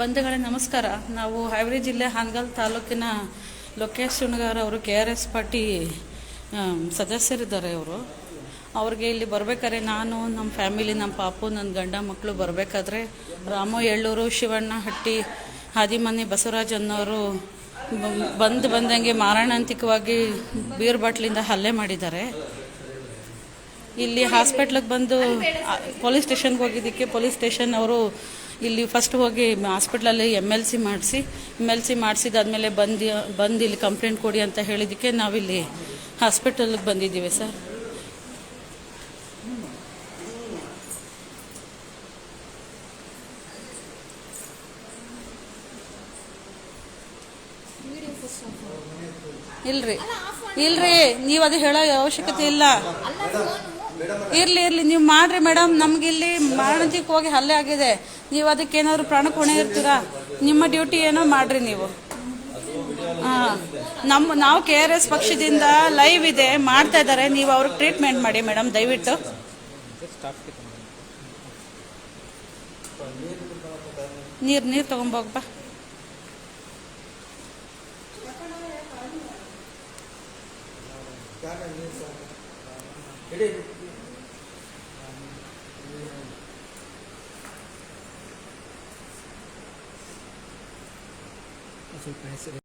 ಬಂಧುಗಳೇ, ನಮಸ್ಕಾರ. ನಾವು ಹಾವೇರಿ ಜಿಲ್ಲೆ ಹಾನಗಲ್ ತಾಲೂಕಿನ ಲೋಕೇಶ್ ಶುಣಗಾರ್ ಅವರು ಕೆ ಆರ್ ಎಸ್ ಪಾರ್ಟಿ ಸದಸ್ಯರಿದ್ದಾರೆ ಅವರು. ಅವ್ರಿಗೆ ಇಲ್ಲಿ ಬರಬೇಕಾದ್ರೆ ನಾನು ನಮ್ಮ ಫ್ಯಾಮಿಲಿ ನಮ್ಮ ಪಾಪು ನನ್ನ ಗಂಡ ಮಕ್ಕಳು ಬರಬೇಕಾದ್ರೆ ರಾಮು ಎಳ್ಳೂರು ಶಿವಣ್ಣ ಹಟ್ಟಿ, ಹಾದಿಮನಿ ಬಸವರಾಜ್ ಅನ್ನೋರು ಬಂದು ಬಂದಂಗೆ ಮಾರಣಾಂತಿಕವಾಗಿ ಬೀರ್ ಬಾಟ್ಲಿಂದ ಹಲ್ಲೆ ಮಾಡಿದ್ದಾರೆ. ಇಲ್ಲಿ ಹಾಸ್ಪಿಟ್ಲಿಗೆ ಬಂದು ಪೊಲೀಸ್ ಸ್ಟೇಷನ್ಗೆ ಹೋಗಿದ್ದಕ್ಕೆ ಪೊಲೀಸ್ ಸ್ಟೇಷನ್ ಅವರು ಇಲ್ಲಿ ಫಸ್ಟ್ ಹೋಗಿ ಹಾಸ್ಪಿಟ್ಲಲ್ಲಿ ಎಂ ಎಲ್ ಸಿ ಮಾಡಿಸಿ ಎಂ ಎಲ್ ಸಿ ಮಾಡಿಸಿದಾದ್ಮೇಲೆ ಬಂದು ಬಂದು ಇಲ್ಲಿ ಕಂಪ್ಲೇಂಟ್ ಕೊಡಿ ಅಂತ ಹೇಳಿದ್ದಕ್ಕೆ ನಾವಿಲ್ಲಿ ಹಾಸ್ಪಿಟಲ್ಗೆ ಬಂದಿದ್ದೀವಿ ಸರ್. ಇಲ್ರಿ ಇಲ್ರಿ, ನೀವು ಅದು ಹೇಳೋ ಅವಶ್ಯಕತೆ ಇಲ್ಲ. ಇರ್ಲಿ ಇರ್ಲಿ, ನೀವು ಮಾಡ್ರಿ ಮೇಡಮ್ ನಮ್ಗೆ ಇಲ್ಲಿ ಹೋಗಿ ಹಲ್ಲೆ ಆಗಿದೆ. ನೀವು ಅದಕ್ಕೆ ಏನಾದ್ರು ಪ್ರಾಣ ಹೊಣೆ ಇರ್ತೀರಾ? ನಿಮ್ಮ ಡ್ಯೂಟಿ ಏನೋ ಮಾಡ್ರಿ ನೀವು. ನಮ್ಮ ನಾವು ಕೆ ಆರ್ ಎಸ್ ಪಕ್ಷದಿಂದ ಲೈವ್ ಇದೆ, ಮಾಡ್ತಾ ಇದ್ದಾರೆ. ನೀವು ಅವ್ರಿಗೆ ಟ್ರೀಟ್ಮೆಂಟ್ ಮಾಡಿ ಮೇಡಮ್ ದಯವಿಟ್ಟು. ನೀರು ನೀರು ತಗೊಂಬೋಗಪ್ಪ എടേ Gracias.